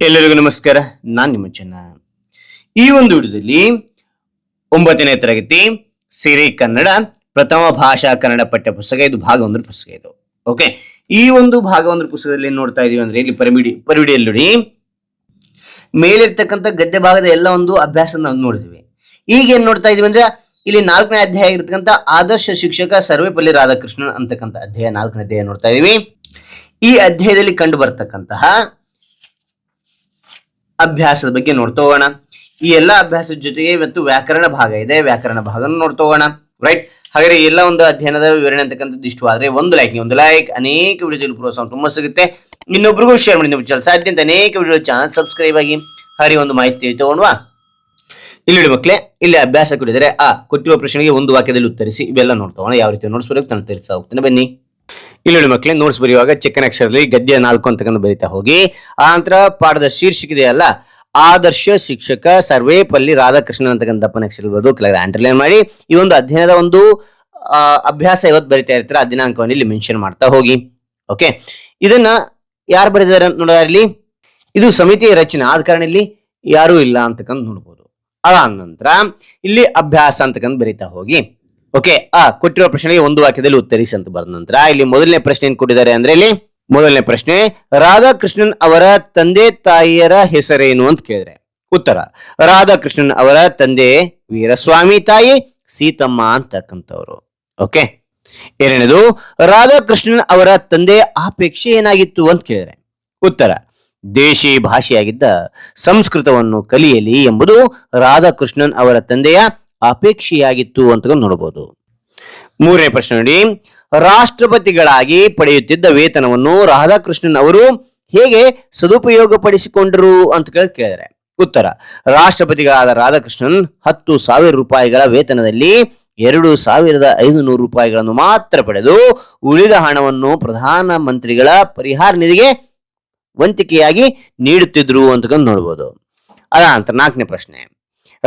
ಎಲ್ಲರಿಗೂ ನಮಸ್ಕಾರ, ನಾನ್ ನಿಮ್ಮ ಚೆನ್ನ. ಈ ಒಂದು ವಿಡಿಯೋದಲ್ಲಿ ಒಂಬತ್ತನೇ ತರಗತಿ ಸಿರಿ ಕನ್ನಡ, ಪ್ರಥಮ ಭಾಷಾ ಕನ್ನಡ ಪಠ್ಯ ಪುಸ್ತಕ, ಇದು ಭಾಗ ಒಂದ್ರ ಪುಸ್ತಕ ಇದು. ಓಕೆ ಈ ಒಂದು ಭಾಗ ಒಂದ್ರ ಪುಸ್ತಕದಲ್ಲಿ ಏನ್ ನೋಡ್ತಾ ಇದೀವಿ ಅಂದ್ರೆ ಇಲ್ಲಿ ಪರಿಮಿಡಿ, ಪರಿಮಿಡಿಯಲ್ಲಿ ನೋಡಿ. ಮೇಲಿರ್ತಕ್ಕಂಥ ಗದ್ಯ ಭಾಗದ ಎಲ್ಲ ಒಂದು ಅಭ್ಯಾಸ ನಾವು ನೋಡಿದ್ವಿ. ಈಗ ಏನ್ ನೋಡ್ತಾ ಇದೀವಿ ಅಂದ್ರೆ ಇಲ್ಲಿ ನಾಲ್ಕನೇ ಅಧ್ಯಾಯ ಆಗಿರ್ತಕ್ಕಂಥ ಆದರ್ಶ ಶಿಕ್ಷಕ ಸರ್ವೇಪಲ್ಲಿ ರಾಧಾಕೃಷ್ಣನ್ ಅಂತಕ್ಕಂಥ ಅಧ್ಯಾಯ, ನಾಲ್ಕನೇ ಅಧ್ಯಾಯ ನೋಡ್ತಾ ಇದೀವಿ. ಈ ಅಧ್ಯಾಯದಲ್ಲಿ ಕಂಡು ಬರ್ತಕ್ಕಂತಹ ಅಭ್ಯಾಸದ ಬಗ್ಗೆ ನೋಡ್ತಾ ಹೋಗೋಣ. ಈ ಎಲ್ಲ ಅಭ್ಯಾಸದ ಜೊತೆಗೆ ಇವತ್ತು ವ್ಯಾಕರಣ ಭಾಗ ಇದೆ. ವ್ಯಾಕರಣ ಭಾಗನ ನೋಡ್ತಾ ಹೋಗೋಣ. ರೈಟ್ ಹಾಗಾದ್ರೆ ಎಲ್ಲ ಒಂದು ಅಧ್ಯಯನದ ವಿವರಣೆ ಅಂತಕ್ಕಂಥದ್ದು ಇಷ್ಟವಾದ್ರೆ ಒಂದು ಲೈಕ್ ಒಂದು ಲೈಕ್ ಅನೇಕ ವಿಡಿಯೋದಲ್ಲಿ ಪ್ರೋತ್ಸಾಹ ತುಂಬಾ ಸಿಗುತ್ತೆ. ಇನ್ನೊಬ್ರಿಗೂ ಶೇರ್ ಮಾಡಿ ಚಾನಲ್ ಸಾಧ್ಯ ಅನೇಕ ವಿಡಿಯೋ ಚಾನಲ್ ಸಬ್ಸ್ಕ್ರೈಬ್ ಆಗಿ ಹರಿ ಒಂದು ಮಾಹಿತಿ ತಗೊಂಡ್ವಾ ಇಲ್ಲಿ ಮಕ್ಕಳೇ ಇಲ್ಲಿ ಅಭ್ಯಾಸ ಕೊಟ್ಟಿದ್ದಾರೆ. ಆ, ಕೊಟ್ಟಿರುವ ಪ್ರಶ್ನೆಗೆ ಒಂದು ವಾಕ್ಯದಲ್ಲಿ ಉತ್ತರಿಸಿ, ಇವೆಲ್ಲ ನೋಡ್ತಾ ಯಾವ ರೀತಿ ನೋಡಿಸ್ಬೇಕು ನಾನು ತಿಳಿಸ್ತಾ ಹೋಗ್ತೇನೆ ಬನ್ನಿ. ಇಲ್ಲಿ ನೋಡಿ ಮಕ್ಕಳೇ ನೋಟ್ಸ್ ಬರೆಯುವಾಗ ಚಿಕ್ಕನ ಅಕ್ಷರದಲ್ಲಿ ಗದ್ಯ ನಾಲ್ಕು ಅಂತಕ್ಕಂಥ ಬರಿತಾ ಹೋಗಿ. ಆ ನಂತರ ಪಾಠದ ಶೀರ್ಷಿಕೆ ಇದೆಯಲ್ಲ? ಆದರ್ಶ ಶಿಕ್ಷಕ ಸರ್ವೇಪಲ್ಲಿ ರಾಧಾಕೃಷ್ಣನ್ ಅಂತಕ್ಕಂಥ ದಪ್ಪನ ಅಕ್ಷರ ಬರೆದು ಕೆಳಗಡೆ ಅಂಡರ್ಲೈನ್ ಮಾಡಿ. ಈ ಒಂದು ಅಧ್ಯಯನದ ಒಂದು ಅಭ್ಯಾಸ ಇವತ್ತು ಬರಿತಾ ಇರ್ತಾರೆ, ಆ ದಿನಾಂಕವನ್ನು ಇಲ್ಲಿ ಮೆನ್ಷನ್ ಮಾಡ್ತಾ ಹೋಗಿ. ಓಕೆ ಇದನ್ನ ಯಾರು ಬರೆದಿದ್ದಾರೆ ಅಂತ ನೋಡಿದ್ರೆ ಇಲ್ಲಿ? ಇದು ಸಮಿತಿಯ ರಚನೆ. ಆದ ಕಾರಣ ಇಲ್ಲಿ ಯಾರೂ ಇಲ್ಲ ಅಂತಕ್ಕಂಥ ನೋಡ್ಬೋದು. ಅದಾದ ನಂತರ ಇಲ್ಲಿ ಅಭ್ಯಾಸ ಅಂತಕ್ಕಂಥ ಬರೀತಾ ಹೋಗಿ. ಓಕೆ ಆ ಕೊಟ್ಟಿರೋ ಪ್ರಶ್ನೆಗೆ ಒಂದು ವಾಕ್ಯದಲ್ಲಿ ಉತ್ತರಿಸಿ ಅಂತ ಬರೆದ ನಂತರ, ಇಲ್ಲಿ ಮೊದಲನೇ ಪ್ರಶ್ನೆ ಏನ್ ಕೊಟ್ಟಿದ್ದಾರೆ ಅಂದ್ರೆ ಇಲ್ಲಿ ಮೊದಲನೇ ಪ್ರಶ್ನೆ, ರಾಧಾಕೃಷ್ಣನ್ ಅವರ ತಂದೆ ತಾಯಿಯರ ಹೆಸರೇನು ಅಂತ ಕೇಳಿದ್ರೆ, ಉತ್ತರ, ರಾಧಾಕೃಷ್ಣನ್ ಅವರ ತಂದೆ ವೀರಸ್ವಾಮಿ ತಾಯಿ ಸೀತಮ್ಮ ಅಂತಕ್ಕಂಥವ್ರು. ಓಕೆ ಎರಡನೇದು, ರಾಧಾಕೃಷ್ಣನ್ ಅವರ ತಂದೆ ಅಪೇಕ್ಷೆ ಏನಾಗಿತ್ತು ಅಂತ ಕೇಳಿದ್ರೆ, ಉತ್ತರ, ದೇಶಿ ಭಾಷೆಯಾಗಿದ್ದ ಸಂಸ್ಕೃತವನ್ನು ಕಲಿಯಲಿ ಎಂಬುದು ರಾಧಾಕೃಷ್ಣನ್ ಅವರ ತಂದೆಯ ಅಪೇಕ್ಷೆಯಾಗಿತ್ತು ಅಂತ ನೋಡಬಹುದು. ಮೂರನೇ ಪ್ರಶ್ನೆ ನೋಡಿ. ರಾಷ್ಟ್ರಪತಿಗಳಾಗಿ ಪಡೆಯುತ್ತಿದ್ದ ವೇತನವನ್ನು ರಾಧಾಕೃಷ್ಣನ್ ಅವರು ಹೇಗೆ ಸದುಪಯೋಗ ಪಡಿಸಿಕೊಂಡರು ಅಂತ ಕೇಳಿ ಕೇಳಿದರೆ. ಉತ್ತರ, ರಾಷ್ಟ್ರಪತಿಗಳಾದ ರಾಧಾಕೃಷ್ಣನ್ ಹತ್ತು ಸಾವಿರ ರೂಪಾಯಿಗಳ ವೇತನದಲ್ಲಿ ಎರಡು ಸಾವಿರದ ಐದುನೂರು ರೂಪಾಯಿಗಳನ್ನು ಮಾತ್ರ ಪಡೆದು ಉಳಿದ ಹಣವನ್ನು ಪ್ರಧಾನ ಮಂತ್ರಿಗಳ ಪರಿಹಾರ ನಿಧಿಗೆ ವಂತಿಕೆಯಾಗಿ ನೀಡುತ್ತಿದ್ರು ಅಂತ ನೋಡ್ಬೋದು ಅದ ನಂತರ ನಾಲ್ಕನೇ ಪ್ರಶ್ನೆ.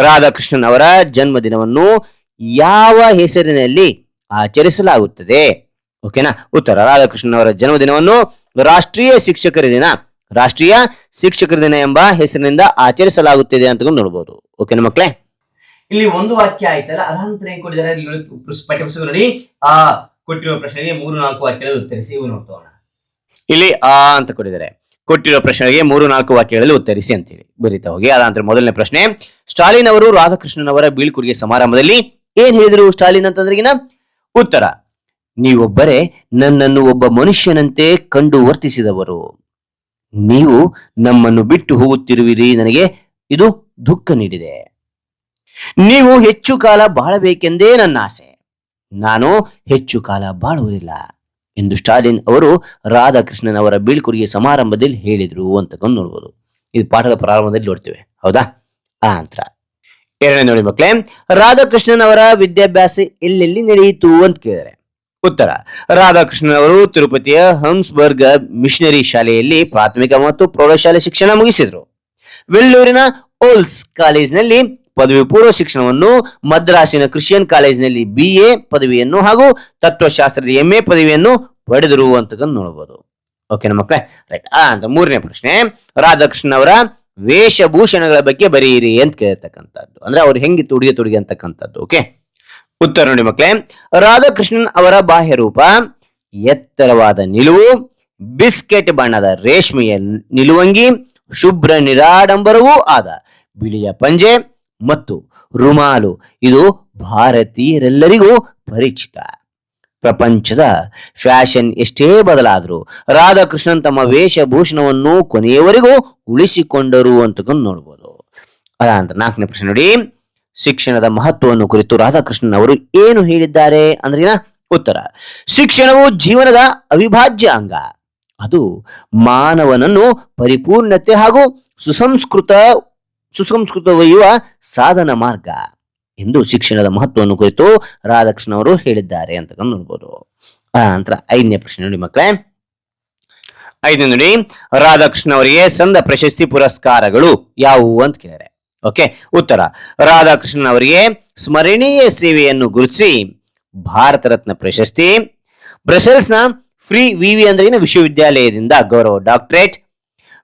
ರಾಧಾಕೃಷ್ಣನ್ ಅವರ ಜನ್ಮದಿನವನ್ನು ಯಾವ ಹೆಸರಿನಲ್ಲಿ ಆಚರಿಸಲಾಗುತ್ತದೆ? ಓಕೆನಾ? ಉತ್ತರ ರಾಧಾಕೃಷ್ಣನ್ ಅವರ ಜನ್ಮದಿನವನ್ನು ರಾಷ್ಟ್ರೀಯ ಶಿಕ್ಷಕರ ದಿನ ರಾಷ್ಟ್ರೀಯ ಶಿಕ್ಷಕರ ದಿನ ಎಂಬ ಹೆಸರಿನಿಂದ ಆಚರಿಸಲಾಗುತ್ತಿದೆ ಅಂತ ನೋಡಬಹುದು ಓಕೆನಾ ಮಕ್ಕಳೇ? ಇಲ್ಲಿ ಒಂದು ವಾಕ್ಯ ಆಯ್ತಲ್ಲ ಅದಂತರ ಏನ್ ಕೊಟ್ಟಿದ್ದಾರೆ ಪಠ್ಯಪುಸ್ತಕ ನೋಡಿ ಆ ಕೊಟ್ಟಿರುವ ಪ್ರಶ್ನೆಗೆ ಮೂರು ನಾಲ್ಕು ವಾಕ್ಯಗಳಲ್ಲಿ ಉತ್ತರಿಸಿ ನೋಡ್ತೋಣ ಇಲ್ಲಿ ಆ ಅಂತ ಕೊಟ್ಟಿದ್ದಾರೆ. ಕೊಟ್ಟಿರೋ ಪ್ರಶ್ನೆಗೆ ಮೂರು, ನಾಲ್ಕು ವಾಕ್ಯಗಳಲ್ಲಿ ಉತ್ತರಿಸಿ ಅಂತೇಳಿ ಬರೀತಾ ಹೋಗಿ. ಅದಾಂತರ ಮೊದಲನೇ ಪ್ರಶ್ನೆ ಸ್ಟಾಲಿನ್ ಅವರು ರಾಧಾಕೃಷ್ಣನ್ ಅವರ ಬೀಳ್ಕೊಡುಗೆ ಸಮಾರಂಭದಲ್ಲಿ ಏನ್ ಹೇಳಿದ್ರು ಸ್ಟಾಲಿನ್ ಅಂತಂದ್ರಿಗಿನ? ಉತ್ತರ, ನೀವೊಬ್ಬರೇ ನನ್ನನ್ನು ಒಬ್ಬ ಮನುಷ್ಯನಂತೆ ಕಂಡು ವರ್ತಿಸಿದವರು. ನೀವು ನಮ್ಮನ್ನು ಬಿಟ್ಟು ಹೋಗುತ್ತಿರುವಿರಿ. ನನಗೆ ಇದು ದುಃಖ ನೀಡಿದೆ. ನೀವು ಹೆಚ್ಚು ಕಾಲ ಬಾಳಬೇಕೆಂದೇ ನನ್ನ ಆಸೆ. ನಾನು ಹೆಚ್ಚು ಕಾಲ ಬಾಳುವುದಿಲ್ಲ. ಎಂದು ಸ್ಟಾಲಿನ್ ಅವರು ರಾಧಾಕೃಷ್ಣನ್ ಅವರ ಬೀಳ್ಕೊಡುಗೆ ಸಮಾರಂಭದಲ್ಲಿ ಹೇಳಿದ್ರು ಅಂತ ನೋಡ್ಬೋದು ಇದು ಪಾಠದ ಪ್ರಾರಂಭದಲ್ಲಿ ನೋಡ್ತೇವೆ. ಹೌದಾ? ಆ ನಂತರ. ಎರಡನೇ ನೋಡಿ ಮಕ್ಕಳೇ ರಾಧಾಕೃಷ್ಣನ್ ಅವರ ವಿದ್ಯಾಭ್ಯಾಸ ಎಲ್ಲೆಲ್ಲಿ ನಡೆಯಿತು ಅಂತ ಕೇಳಿದರೆ. ಉತ್ತರ ರಾಧಾಕೃಷ್ಣನ್ ಅವರು ತಿರುಪತಿಯ ಹಂಸ್ಬರ್ಗ್ ಮಿಷನರಿ ಶಾಲೆಯಲ್ಲಿ ಪ್ರಾಥಮಿಕ ಮತ್ತು ಪ್ರೌಢಶಾಲೆ ಶಿಕ್ಷಣ ಮುಗಿಸಿದ್ರು. ವೆಲ್ಲೂರಿನ ಓಲ್ಸ್ ಕಾಲೇಜಿನಲ್ಲಿ ಪದವಿ ಪೂರ್ವ ಶಿಕ್ಷಣವನ್ನು ಮದ್ರಾಸಿನ ಕ್ರಿಶ್ಚಿಯನ್ ಕಾಲೇಜಿನಲ್ಲಿ ಬಿ ಎ ಪದವಿಯನ್ನು ಹಾಗೂ ತತ್ವಶಾಸ್ತ್ರದ ಎಂ ಎ ಪದವಿಯನ್ನು ಪಡೆದರು ಅಂತ ನೋಡಬಹುದು ಓಕೆನಾ ಮಕ್ಕಳೇ ರೈಟ್ ಆ, ಅಂತ ಮೂರನೇ ಪ್ರಶ್ನೆ. ರಾಧಾಕೃಷ್ಣ ಅವರ ವೇಷಭೂಷಣಗಳ ಬಗ್ಗೆ ಬರೆಯಿರಿ ಅಂತ ಕೇಳಿರ್ತಕ್ಕಂಥದ್ದು ಅಂದ್ರೆ ಅವ್ರು ಹೆಂಗೆ ಉಡುಗೆ ತೊಡುಗೆ ಅಂತಕ್ಕಂಥದ್ದು. ಓಕೆ ಉತ್ತರ ನೋಡಿ ಮಕ್ಕಳೇ ರಾಧಾಕೃಷ್ಣನ್ ಅವರ ಬಾಹ್ಯ ರೂಪ ಎತ್ತರವಾದ ನಿಲುವು, ಬಿಸ್ಕೆಟ್ ಬಣ್ಣದ ರೇಷ್ಮೆಯ ನಿಲುವಂಗಿ, ಶುಭ್ರ ನಿರಾಡಂಬರವೂ ಆದ ಬಿಳಿಯ ಪಂಜೆ ಮತ್ತು ರುಮಾಲು. ಇದು ಭಾರತೀಯರೆಲ್ಲರಿಗೂ ಪರಿಚಿತ. ಪ್ರಪಂಚದ ಫ್ಯಾಷನ್ ಎಷ್ಟೇ ಬದಲಾದರೂ ರಾಧಾಕೃಷ್ಣನ್ ತಮ್ಮ ವೇಷಭೂಷಣವನ್ನು ಕೊನೆಯವರೆಗೂ ಉಳಿಸಿಕೊಂಡರು ಅಂತ ನೋಡ್ಬೋದು. ಅದಾಂತರ ನಾಲ್ಕನೇ ಪ್ರಶ್ನೆ ನೋಡಿ. ಶಿಕ್ಷಣದ ಮಹತ್ವವನ್ನು ಕುರಿತು ರಾಧಾಕೃಷ್ಣನ್ ಅವರು ಏನು ಹೇಳಿದ್ದಾರೆ ಅಂದ್ರೆ ಉತ್ತರ. ಶಿಕ್ಷಣವು ಜೀವನದ ಅವಿಭಾಜ್ಯ ಅಂಗ. ಅದು ಮಾನವನನ್ನು ಪರಿಪೂರ್ಣತೆ ಹಾಗೂ ಸುಸಂಸ್ಕೃತ ಸುಸಂಸ್ಕೃತವಯ್ಯುವ ಸಾಧನ ಮಾರ್ಗ ಎಂದು ಶಿಕ್ಷಣದ ಮಹತ್ವವನ್ನು ಕುರಿತು ರಾಧಾಕೃಷ್ಣ ಅವರು ಹೇಳಿದ್ದಾರೆ ಅಂತ ನೋಡ್ಬೋದು. ಆ ನಂತರ ಐದನೇ ಪ್ರಶ್ನೆ ನೋಡಿ ಮಕ್ಕಳೇ. ಐದನೇ ನೋಡಿ, ರಾಧಾಕೃಷ್ಣ ಅವರಿಗೆ ಸಂದ ಪ್ರಶಸ್ತಿ ಪುರಸ್ಕಾರಗಳು ಯಾವುವು ಅಂತ ಕೇಳಿದರೆ. ಓಕೆ, ಉತ್ತರ. ರಾಧಾಕೃಷ್ಣನ್ ಅವರಿಗೆ ಸ್ಮರಣೀಯ ಸೇವೆಯನ್ನು ಗುರುತಿಸಿ, ಭಾರತ ರತ್ನ ಪ್ರಶಸ್ತಿ, ಬ್ರಸೆಲ್ಸ್ನ ಫ್ರೀ ವಿವಿ ಅಂದ್ರೆ ವಿಶ್ವವಿದ್ಯಾಲಯದಿಂದ ಗೌರವ ಡಾಕ್ಟರೇಟ್,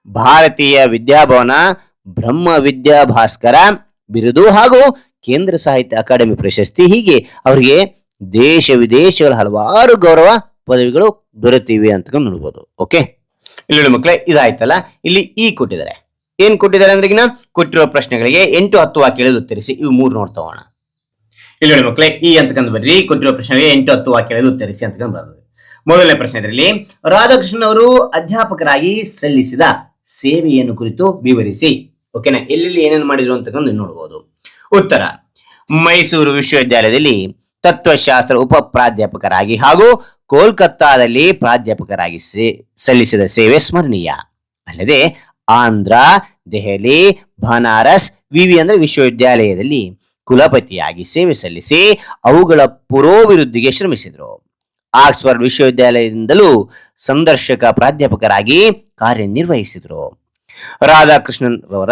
ಭಾರತೀಯ ವಿದ್ಯಾಭವನ ಬ್ರಹ್ಮ ವಿದ್ಯಾ ಭಾಸ್ಕರ, ಬಿರುದು ಹಾಗೂ ಕೇಂದ್ರ ಸಾಹಿತ್ಯ ಅಕಾಡೆಮಿ ಪ್ರಶಸ್ತಿ ಹೀಗೆ ಅವರಿಗೆ ದೇಶ ವಿದೇಶಗಳ ಹಲವಾರು ಗೌರವ ಪದವಿಗಳು ದೊರೆತಿವೆ ಅಂತ ನೋಡ್ಬೋದು. ಓಕೆ ಇಲ್ಲಿ ಮಕ್ಕಳೇ, ಇದಾಯ್ತಲ್ಲ? ಇಲ್ಲಿ ಈ ಕೊಟ್ಟಿದ್ದಾರೆ. ಏನ್ ಕೊಟ್ಟಿದ್ದಾರೆ ಅಂದ್ರೆ ಈಗ ಕೊಟ್ಟಿರೋ ಪ್ರಶ್ನೆಗಳಿಗೆ ಎಂಟು ಹತ್ತು ವಾಕ್ಯಗಳಲ್ಲಿ ಉತ್ತರಿಸಿ, ಇವು ಮೂರು ನೋಡ್ತಗೋಣ ಇಲ್ಲಿ ನೋಡಿ ಮಕ್ಕಳೇ, ಈ ಅಂತಕಂದು ಬರ್ರಿ, ಕೊಟ್ಟಿರೋ ಪ್ರಶ್ನೆಗಳಿಗೆ ಎಂಟು ಹತ್ತು ವಾಕ್ಯಗಳಲ್ಲಿ ಉತ್ತರಿಸಿ ಅಂತಕಂದು ಬರ್ತದೆ ಮೊದಲನೇ ಪ್ರಶ್ನೆ ಇದರಲ್ಲಿ ರಾಧಾಕೃಷ್ಣನ್ ಅವರು ಅಧ್ಯಾಪಕರಾಗಿ ಸಲ್ಲಿಸಿದ ಸೇವೆಯನ್ನು ಕುರಿತು ವಿವರಿಸಿ. ಓಕೆನಾ ಎಲ್ಲೆಲ್ಲಿ ಏನೇನು ಮಾಡಿದ್ರು ಅಂತಕ್ಕಂಥ ನೋಡಬಹುದು ಉತ್ತರ, ಮೈಸೂರು ವಿಶ್ವವಿದ್ಯಾಲಯದಲ್ಲಿ ತತ್ವಶಾಸ್ತ್ರ ಉಪ ಪ್ರಾಧ್ಯಾಪಕರಾಗಿ ಹಾಗೂ ಕೋಲ್ಕತ್ತಾದಲ್ಲಿ ಪ್ರಾಧ್ಯಾಪಕರಾಗಿ ಸಲ್ಲಿಸಿದ ಸೇವೆ ಸ್ಮರಣೀಯ. ಅಲ್ಲದೆ ಆಂಧ್ರ, ದೆಹಲಿ, ಬನಾರಸ್, ವಿವಿ ಅಂದ್ರೆ ವಿಶ್ವವಿದ್ಯಾಲಯದಲ್ಲಿ ಕುಲಪತಿಯಾಗಿ ಸೇವೆ ಸಲ್ಲಿಸಿ ಅವುಗಳ ಪುರೋಭಿವೃದ್ಧಿಗೆ ಶ್ರಮಿಸಿದರು. ಆಕ್ಸ್ಫರ್ಡ್ ವಿಶ್ವವಿದ್ಯಾಲಯದಿಂದಲೂ ಸಂದರ್ಶಕ ಪ್ರಾಧ್ಯಾಪಕರಾಗಿ ಕಾರ್ಯನಿರ್ವಹಿಸಿದರು. ರಾಧಾಕೃಷ್ಣನ್ ರವರ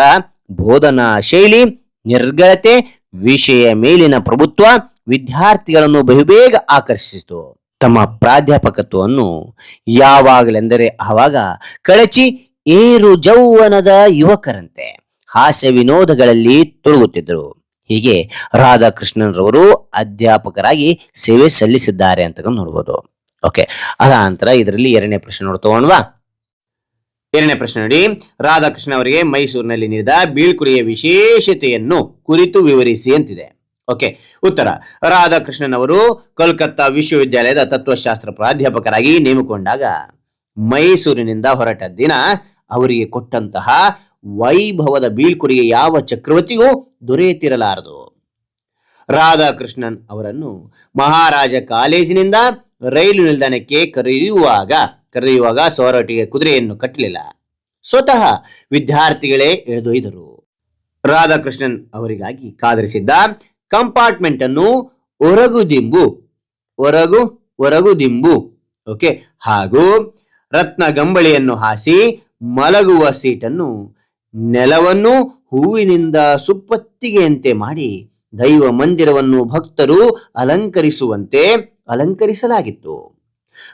ಬೋಧನಾ ಶೈಲಿ, ನಿರ್ಗಳತೆ, ವಿಷಯ ಮೇಲಿನ ಪ್ರಭುತ್ವ, ವಿದ್ಯಾರ್ಥಿಗಳನ್ನು ಬಹುಬೇಗ ಆಕರ್ಷಿಸಿತು. ತಮ್ಮ ಪ್ರಾಧ್ಯಾಪಕತ್ವವನ್ನು ಯಾವಾಗಲೆಂದರೆ ಆವಾಗ ಕಳಚಿ ಏರು ಜೌವನದ ಯುವಕರಂತೆ ಹಾಸ್ಯ ವಿನೋದಗಳಲ್ಲಿ ತೊಡಗುತ್ತಿದ್ದರು. ಹೀಗೆ ರಾಧಾಕೃಷ್ಣನ್ರವರು ಅಧ್ಯಾಪಕರಾಗಿ ಸೇವೆ ಸಲ್ಲಿಸಿದ್ದಾರೆ ಅಂತ ನೋಡ್ಬೋದು. ಓಕೆ ಅದ ನಂತರ ಇದರಲ್ಲಿ ಎರಡನೇ ಪ್ರಶ್ನೆ ನೋಡ್ತಗೋಣವಾ ಎರಡನೇ ಪ್ರಶ್ನೆ ನೋಡಿ. ರಾಧಾಕೃಷ್ಣ ಅವರಿಗೆ ಮೈಸೂರಿನಲ್ಲಿ ನೀಡಿದ ಬೀಳ್ಕುಡಿಯ ವಿಶೇಷತೆಯನ್ನು ಕುರಿತು ವಿವರಿಸಿ ಅಂತಿದೆ. ಓಕೆ, ಉತ್ತರ. ರಾಧಾಕೃಷ್ಣನ್ ಅವರು ಕೋಲ್ಕತ್ತಾ ವಿಶ್ವವಿದ್ಯಾಲಯದ ತತ್ವಶಾಸ್ತ್ರ ಪ್ರಾಧ್ಯಾಪಕರಾಗಿ ನೇಮಕೊಂಡಾಗ ಮೈಸೂರಿನಿಂದ ಹೊರಟ ದಿನ ಅವರಿಗೆ ಕೊಟ್ಟಂತಹ ವೈಭವದ ಬೀಳ್ಕೊಡುಗೆ ಯಾವ ಚಕ್ರವರ್ತಿಯೂ ದೊರೆಯುತ್ತಿರಲಾರದು ರಾಧಾಕೃಷ್ಣನ್ ಅವರನ್ನು ಮಹಾರಾಜ ಕಾಲೇಜಿನಿಂದ ರೈಲು ನಿಲ್ದಾಣಕ್ಕೆ ಕರೆಯುವಾಗ ಕರೆಯುವಾಗ ಸೊರಟಿಗೆ ಕುದುರೆಯನ್ನು ಕಟ್ಟಲಿಲ್ಲ. ಸ್ವತಃ ವಿದ್ಯಾರ್ಥಿಗಳೇ ಎಳೆದೊಯ್ದರು ರಾಧಾಕೃಷ್ಣನ್ ಅವರಿಗಾಗಿ ಕಾದರಿಸಿದ್ದ ಕಂಪಾರ್ಟ್ಮೆಂಟ್ ಅನ್ನು ಒರಗುದಿಂಬು, ಒರಗು ದಿಂಬು ಓಕೆ, ಹಾಗೂ ರತ್ನ ಗಂಬಳಿಯನ್ನು ಹಾಸಿ ಮಲಗುವ ಸೀಟನ್ನು ನೆಲವನ್ನು ಹೂವಿನಿಂದ ಸುಪ್ಪತ್ತಿಗೆಯಂತೆ ಮಾಡಿ ದೈವ ಮಂದಿರವನ್ನು ಭಕ್ತರು ಅಲಂಕರಿಸುವಂತೆ ಅಲಂಕರಿಸಲಾಗಿತ್ತು.